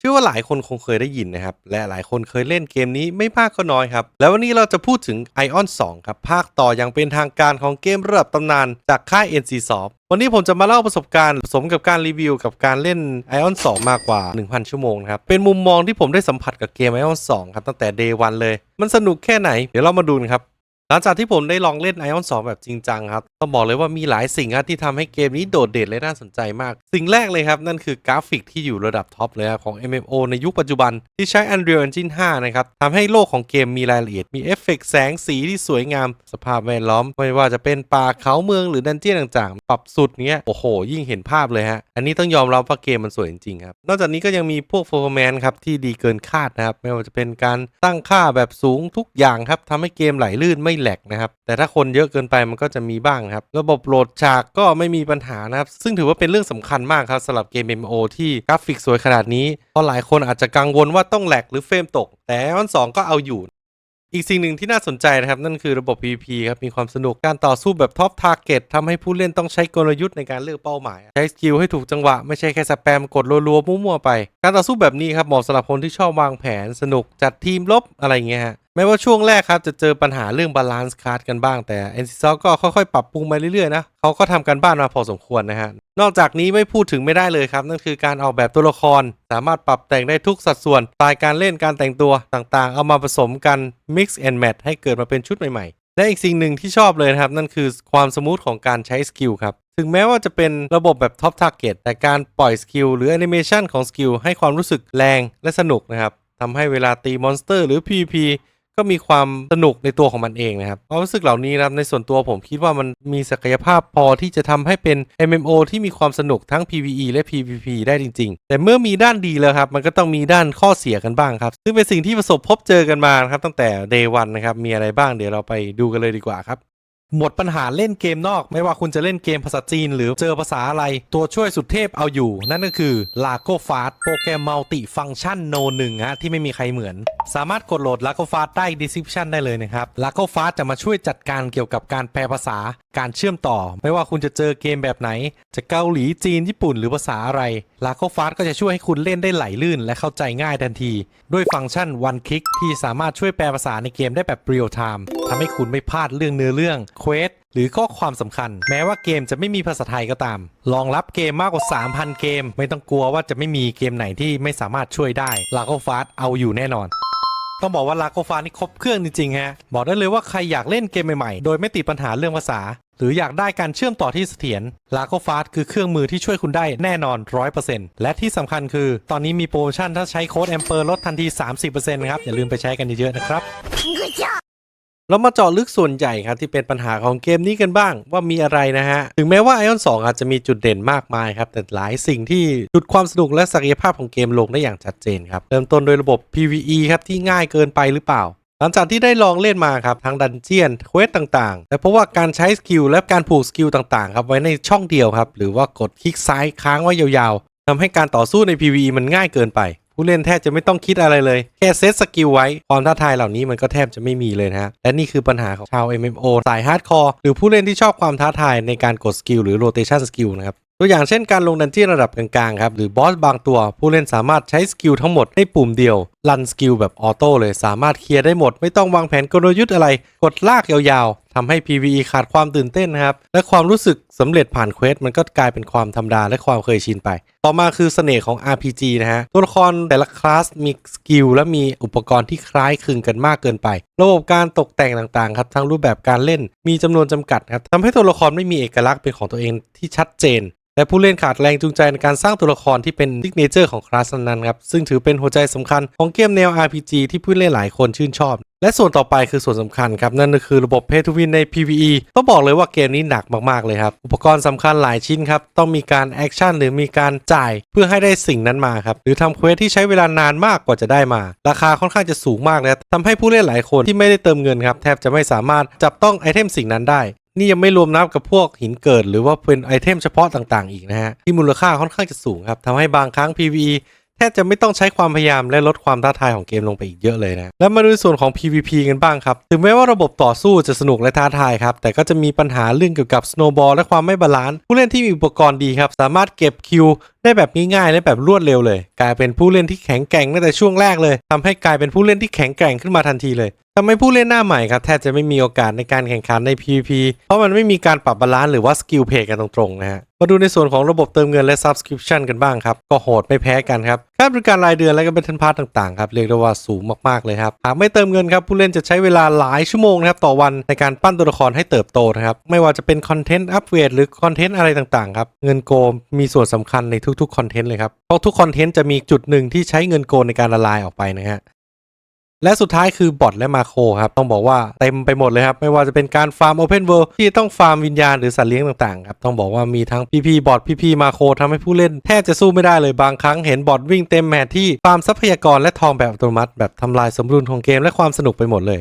เชื่อว่าหลายคนคงเคยได้ยินนะครับ และหลายคนเคยเล่นเกมนี้ไม่มากก็น้อยครับ แล้ววันนี้เราจะพูดถึง Ion 2 ครับ ภาคต่ออย่างเป็นทางการของเกมระดับตำนานจากค่าย NCSoft วันนี้ผมจะมาเล่าประสบการณ์สมกับการรีวิวกับการเล่น Ion 2 มากกว่า 1,000 ชั่วโมงนะครับ เป็นมุมมองที่ผมได้สัมผัสกับเกม Ion 2 ครับตั้งแต่ Day 1เลย มันสนุกแค่ไหน เดี๋ยวเรามาดูนครับ หลังจากที่ผมได้ลองเล่น Ion 2 แบบจริงจังครับ ต้องบอกเลยว่ามีหลายสิ่งครับที่ทำให้เกมนี้โดดเด่นและน่าสนใจมาก สิ่งแรกเลยครับ นั่นคือกราฟิกที่อยู่ระดับท็อปเลยครับของ MMO ในยุคปัจจุบันที่ใช้ Unreal Engine 5 นะครับทำให้โลกของเกมมีรายละเอียด มีเอฟเฟกต์แสงสีที่สวยงาม สภาพแวดล้อม ไม่ว่าจะเป็นป่าเขาเมืองหรือดันเจี้ยนต่างๆ ปรับสุดเนี้ยโอ้โห ยิ่งเห็นภาพเลยฮะอันนี้ต้องยอมรับว่าเกมมันสวยจริงๆครับนอกจากนี้ก็ยังมีพวก performance ครับที่ดีเกินคาดนะครับไม่ว่าจะเป็นการตั้งค่าแบบสูงทุกอย่างครับทำให้เกมไหลลื่นไม่แหลกนะครับ แต่ถ้าคนเยอะเกินไปมันก็จะมีบ้างครับ ระบบโหลดฉากก็ไม่มีปัญหานะครับ ซึ่งถือว่าเป็นเรื่องสำคัญมากครับสำหรับเกม MMO ที่กราฟิกสวยขนาดนี้เพราะหลายคนอาจจะกังวลว่าต้องแหลกหรือเฟรมตก แต่อันสองก็เอาอยู่อีกสิ่งหนึ่งที่น่าสนใจนะครับ นั่นคือระบบ PVP ครับ มีความสนุกการต่อสู้แบบท็อปทาร์เก็ตทำให้ผู้เล่นต้องใช้กลยุทธ์ในการเลือกเป้าหมาย ใช้สกิลให้ถูกจังหวะ ไม่ใช่แค่สแปมกดรัวๆมั่วๆไป การต่อสู้แบบนี้ครับเหมาะสำหรับคนที่ชอบวางแผนสนุกจัดทีมลบอะไรเงี้ยฮะ แม้ว่าช่วงแรกครับจะเจอปัญหาเรื่องบาลานซ์คาร์ดกันบ้างแต่ n c s o ก็ค่อยๆ ปรับปรุงไปเรื่อยๆนะเขาก็ทำกันบ้านมาพอสมควรนะฮะนอกจากนี้ไม่พูดถึงไม่ได้เลยครับ นั่นคือการออกแบบตัวละคร สามารถปรับแต่งได้ทุกสัดส่วนสไตล์การเล่นการแต่งตัวต่างๆ เอามาผสมกัน mix and match ให้เกิดมาเป็นชุดใหม่ๆ และอีกสิ่งหนึ่งที่ชอบเลยนะครับ นั่นคือความสมูทของการใช้สกิลครับถึงแม้ว่าจะเป็นระบบแบบท็อปทาร์เก็ตแต่การปล่อยสกิลหรือแอนิเมชันของสกิลให้ความรู้สึกแรงและสนุกนะครับทำให้เวลาตีมอนสเตอร์หรือ PVP ก็มีความสนุกในตัวของมันเองนะครับความรู้สึกเหล่านี้นะครับในส่วนตัวผมคิดว่ามันมีศักยภาพพอที่จะทำให้เป็น MMO ที่มีความสนุกทั้ง PVE และ PVP ได้จริง ๆ แต่เมื่อมีด้านดีแล้วครับ มันก็ต้องมีด้านข้อเสียกันบ้างครับ ซึ่งเป็นสิ่งที่ประสบพบเจอกันมาครับตั้งแต่ day one นะครับมีอะไรบ้างเดี๋ยวเราไปดูกันเลยดีกว่าครับ หมดปัญหาเล่นเกมนอก ไม่ว่าคุณจะเล่นเกมภาษาจีน หรือเจอภาษาอะไร ตัวช่วยสุดเทพเอาอยู่ นั่นก็คือ l a g o f a s t โปรแกรมมัลติฟังชันโนหนึ่งฮะที่ไม่มีใครเหมือน สามารถกดโหลด l a g o f a s t ได้ description ได้เลยนะครับ l a g o f a s t จะมาช่วยจัดการเกี่ยวกับการแปลภาษา การเชื่อมต่อ ไม่ว่าคุณจะเจอเกมแบบไหน จะเกาหลีจีนญี่ปุ่นหรือภาษาอะไร ลาโคฟาสก็จะช่วยให้คุณเล่นได้ไหลลื่นและเข้าใจง่ายทันที ด้วยฟังก์ชัน one click ที่สามารถช่วยแปลภาษาในเกมได้แบบเรียลไทม์ทำให้คุณไม่พลาดเรื่องเนื้อเรื่องเควสหรือข้อความสำคัญ แม้ว่าเกมจะไม่มีภาษาไทยก็ตามรองรับเกมมากกว่า 3,000 เกม ไม่ต้องกลัวว่าจะไม่มีเกมไหนที่ไม่สามารถช่วยได้ลาโคฟาสเอาอยู่แน่นอน ต้องบอกว่าลาโกฟานี่ครบเครื่องจริงๆฮะบอกได้เลยว่าใครอยากเล่นเกมใหม่ๆ โดยไม่ติดปัญหาเรื่องภาษา หรืออยากได้การเชื่อมต่อที่เสถียรลาโกฟาสคือเครื่องมือที่ช่วยคุณได้แน่นอน 100%และที่สำคัญคือ ตอนนี้มีโปรโมชั่นถ้าใช้โค้ดแอมเปอร์ลดทันที 30%ครับอย่าลืมไปใช้กันเยอะๆนะครับ เรามาเจาะลึกส่วนใหญ่ครับที่เป็นปัญหาของเกมนี้กันบ้างว่ามีอะไรนะฮะ ถึงแม้ว่า Ion 2 อาจจะมีจุดเด่นมากมายครับ แต่หลายสิ่งที่จุดความสนุกและศักยภาพของเกมลงได้อย่างชัดเจนครับ เริ่มต้นโดยระบบ PVE ครับที่ง่ายเกินไปหรือเปล่า หลังจากที่ได้ลองเล่นมาครับทั้งดันเจียนเควสต่างๆ แต่เพราะว่าการใช้สกิลและการผูกสกิลต่างๆครับไว้ในช่องเดียวครับหรือว่ากดคลิกซ้ายค้างไว้ยาวๆทำให้การต่อสู้ใน PVE มันง่ายเกินไป ผู้เล่นแทบจะไม่ต้องคิดอะไรเลย แค่เซตสกิลไว้ความท้าทายเหล่านี้มันก็แทบจะไม่มีเลยนะฮะและนี่คือปัญหาของชาว MMO สายฮาร์ดคอร์หรือผู้เล่นที่ชอบความท้าทายในการกดสกิลหรือโรเตชันสกิลนะครับตัวอย่างเช่นการลงดันเจี้ยนระดับกลางๆครับหรือบอสบางตัวผู้เล่นสามารถใช้สกิลทั้งหมดในปุ่มเดียวรันสกิลแบบออโต้เลยสามารถเคลียร์ได้หมด ไม่ต้องวางแผนกลยุทธ์อะไร กดลากยาวๆทำให้ PVE ขาดความตื่นเต้นนะครับ และความรู้สึกสำเร็จผ่านเควสมันก็กลายเป็นความธรรมดาและความเคยชินไป ต่อมาคือเสน่ห์ของ RPG นะฮะ ตัวละครแต่ละคลาสมีสกิลและมีอุปกรณ์ที่คล้ายคลึงกันมากเกินไป ระบบการตกแต่งต่างๆครับทั้งรูปแบบการเล่นมีจำนวนจำกัดครับทำให้ตัวละครไม่มีเอกลักษณ์เป็นของตัวเองที่ชัดเจนและผู้เล่นขาดแรงจูงใจในการสร้างตัวละครที่เป็นซิกเนเจอร์ของคลาสนั้นครับ ซึ่งถือเป็นหัวใจสำคัญของเกมแนว RPG ที่ผู้เล่นหลายคนชื่นชอบ และส่วนต่อไปคือส่วนสำคัญครับ นั่นก็คือระบบ Pay to Win ใน PVE ต้องบอกเลยว่าเกมนี้หนักมากๆเลยครับ อุปกรณ์สำคัญหลายชิ้นครับ ต้องมีการแอคชั่นหรือมีการจ่ายเพื่อให้ได้สิ่งนั้นมาครับ หรือทำเควสที่ใช้เวลานานมากกว่าจะได้มา ราคาค่อนข้างจะสูงมากเลยทำให้ผู้เล่นหลายคนที่ไม่ได้เติมเงินครับแทบจะไม่สามารถจับต้องไอเทมสิ่งนั้นได้นี่ยังไม่รวมนับกับพวกหินเกิด หรือว่าเป็นไอเทมเฉพาะต่างๆ อีกนะฮะ ที่มูลค่าค่อนข้างจะสูงครับทำให้บางครั้ง PVE ทแทบจะไม่ต้องใช้ความพยายามและลดความท้าทายของเกมลงไปอีกเยอะเลยนะ แล้วมาดูส่วนของ PVP กันบ้างครับ ถึงแม้ว่าระบบต่อสู้จะสนุกและท้าทายครับ แต่ก็จะมีปัญหาเรื่องเกี่ยวกับสโนบอร์และความไม่บาลานซ์ ผู้เล่นที่มีอุปกรณ์ดีครับ สามารถเก็บคิวได้แบบง่ายๆและแบบรวดเร็วเลย กลายเป็นผู้เล่นที่แข็งแกร่งตั้งแต่ช่วงแรกเลยทำให้กลายเป็นผู้เล่นที่แข็งแกร่งขึ้นมาทันทีเลยทำให้ผู้เล่นหน้าใหม่ครับแทบจะไม่มีโอกาสในการแข่งขันใน PVP เพราะมันไม่มีการปรับบาลานซ์หรือว่าสกิลเพย์กันตรงๆนะฮะ มาดูในส่วนของระบบเติมเงินและ Subscription กันบ้างครับ ก็โหดไม่แพ้กันครับ ค่าบริการรายเดือนและก็เป็นทันพาร์ต่างๆครับเรียกได้ว่าสูงมากๆเลยครับ หากไม่เติมเงินครับผู้เล่นจะใช้เวลาหลายชั่วโมงนะครับต่อวันในการปั้นตัวละครให้เติบโตนะครับไม่ว่าจะเป็นคอนเทนต์อัปเกรดหรือคอนเทนต์อะไรต่างๆครับเงินโกมมีส่วนสำคัญในทุกๆคอนเทนต์เลยครับเพราะทุกคอนเทนต์จะมีจุดหนึ่งที่ใช้เงินโกในการละลายออกไปนะฮะ และสุดท้ายคือบอทและมาโครครับต้องบอกว่าเต็มไปหมดเลยครับ ไม่ว่าจะเป็นการฟาร์ม Open World ที่ต้องฟาร์มวิญญาณหรือสัตว์เลี้ยงต่างๆครับต้องบอกว่ามีทั้งพี่ๆบอทพี่ๆมาโครทำให้ผู้เล่นแทบจะสู้ไม่ได้เลยบางครั้งเห็นบอทวิ่งเต็มแมทที่ฟาร์มทรัพยากรและทองแบบอัตโนมัติ แบบทำลายสมดุลของเกมและความสนุกไปหมดเลย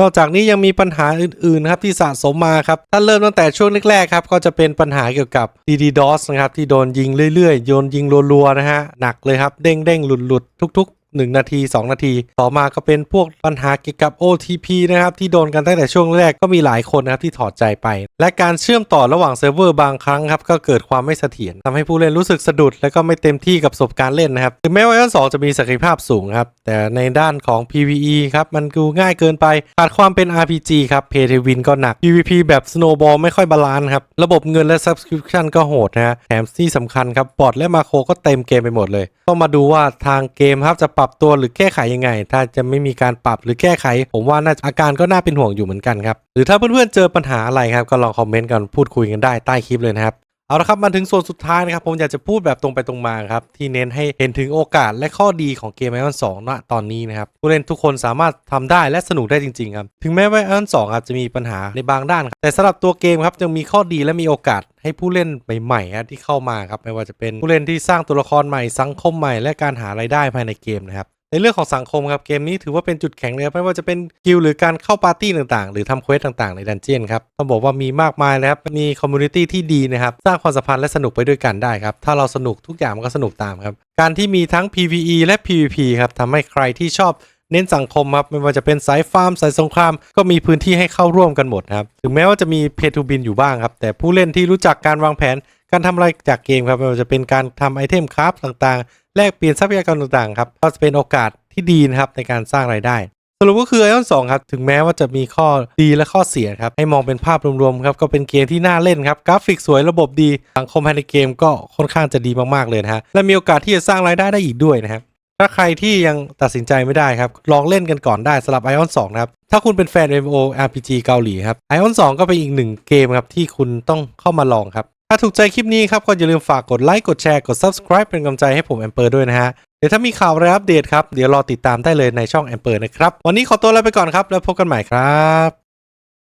นอกจากนี้ยังมีปัญหาอื่นๆครับที่สะสมมาครับถ้าเริ่มตั้งแต่ช่วงแรกๆครับก็จะเป็นปัญหาเกี่ยวกับ DDoS นะครับที่โดนยิงเรื่อยๆ โยนยิงรัวๆนะฮะหนักเลยครับเด้งๆหลุดๆทุก ๆ 1 นาที 2 นาที ต่อมาก็เป็นพวกปัญหาเกี่ยวกับ OTP นะครับที่โดนกันตั้งแต่ช่วงแรกก็มีหลายคนนะครับที่ถอดใจไป และการเชื่อมต่อระหว่างเซิร์ฟเวอร์บางครั้งครับก็เกิดความไม่เสถียรทำให้ผู้เล่นรู้สึกสะดุด และก็ไม่เต็มที่กับประสบการณ์เล่นนะครับถึงแม้ว่าอันสองจะมีศักยภาพสูงครับแต่ในด้านของ PVE ครับมันดูง่ายเกินไปขาดความเป็น RPG ครับเพเทวินก็หนัก PVP แบบ Snowball ไม่ค่อยบาลานซ์ครับระบบเงินและ Subscription ก็โหดนะฮะแถมที่สำคัญครับบอทและมาโคก็เต็มเกมไปหมดเลย ต้องมาดูว่าทางเกมครับจะปรับับตัวหรือแก้ไขยังไง ถ้าจะไม่มีการปรับหรือแก้ไข ผมว่าน่าอาการก็น่าเป็นห่วงอยู่เหมือนกันครับ หรือถ้าเพื่อนๆเจอปัญหาอะไรครับก็ลองคอมเมนต์กันพูดคุยกันได้ใต้คลิปเลยนะครับ เอาละครับมาถึงส่วนสุดท้ายนะครับผมอยากจะพูดแบบตรงไปตรงมาครับที่เน้นให้เห็นถึงโอกาสและข้อดีของเกมไอออน2ณตอนนี้นะครับผู้เล่นทุกคนสามารถทำได้และสนุกได้จริงๆครับถึงแม้ว่าไอออน2อาจจะมีปัญหาในบางด้านครับแต่สำหรับตัวเกมครับยังมีข้อดีและมีโอกาสให้ผู้เล่นใหม่ๆที่เข้ามาครับไม่ว่าจะเป็นผู้เล่นที่สร้างตัวละครใหม่สังคมใหม่และการหารายได้ภายในเกมนะครับ ในเรื่องของสังคมครับเกมนี้ถือว่าเป็นจุดแข็งเลยครับไม่ว่าจะเป็นกิลหรือการเข้าปาร์ตี้ต่างๆ หรือทำเควสต่างๆ ในดันเจียนครับต้องบอกว่ามีมากมายเลยครับมีคอมมูนิตี้ที่ดีนะครับสร้างความสัมพันธ์และสนุกไปด้วยกันได้ครับถ้าเราสนุกทุกอย่างมันก็สนุกตามครับการที่มีทั้ง PVE และ PVP ครับทำให้ใครที่ชอบเน้นสังคมครับไม่ว่าจะเป็นสายฟาร์มสายสงคราม ก็มีพื้นที่ให้เข้าร่วมกันหมดครับถึงแม้ว่าจะมีเพทูบินอยู่บ้างครับแต่ผู้เล่นที่รู้จักการวางแผน การทำอะไรจากเกมครับไม่ว่าจะเป็นการทำไอเทมคราฟต่างๆ แลกเปลี่ยนทรัพยากรต่างๆครับก็จะเป็นโอกาสที่ดีนะครับในการสร้างรายได้สรุปก็คือไอออน2ครับ ถึงแม้ว่าจะมีข้อดีและข้อเสียครับ ให้มองเป็นภาพรวมๆครับ ก็เป็นเกมที่น่าเล่นครับ กราฟิกสวยระบบดี สังคมภายในเกมก็ค่อนข้างจะดีมากๆเลยนะฮะ และมีโอกาสที่จะสร้างรายได้ได้อีกด้วยนะครับ ถ้าใครที่ยังตัดสินใจไม่ได้ครับ ลองเล่นกันก่อนได้สำหรับ Ion 2 นะครับ ถ้าคุณเป็นแฟน MMO RPG เกาหลีครับ Ion 2 ก็เป็นอีกหนึ่งเกมครับที่คุณต้องเข้ามาลองครับ ถ้าถูกใจคลิปนี้ครับก็อย่าลืมฝากกดไลค์กดแชร์กด Subscribe เป็นกำลังใจให้ผมแอมเปอร์ด้วยนะฮะเดี๋ยวถ้ามีข่าวอะไรอัปเดตครับเดี๋ยวรอติดตามได้เลยในช่องแอมเปอร์นะครับวันนี้ขอตัวลาไปก่อนครับแล้วพบกันใหม่ครับ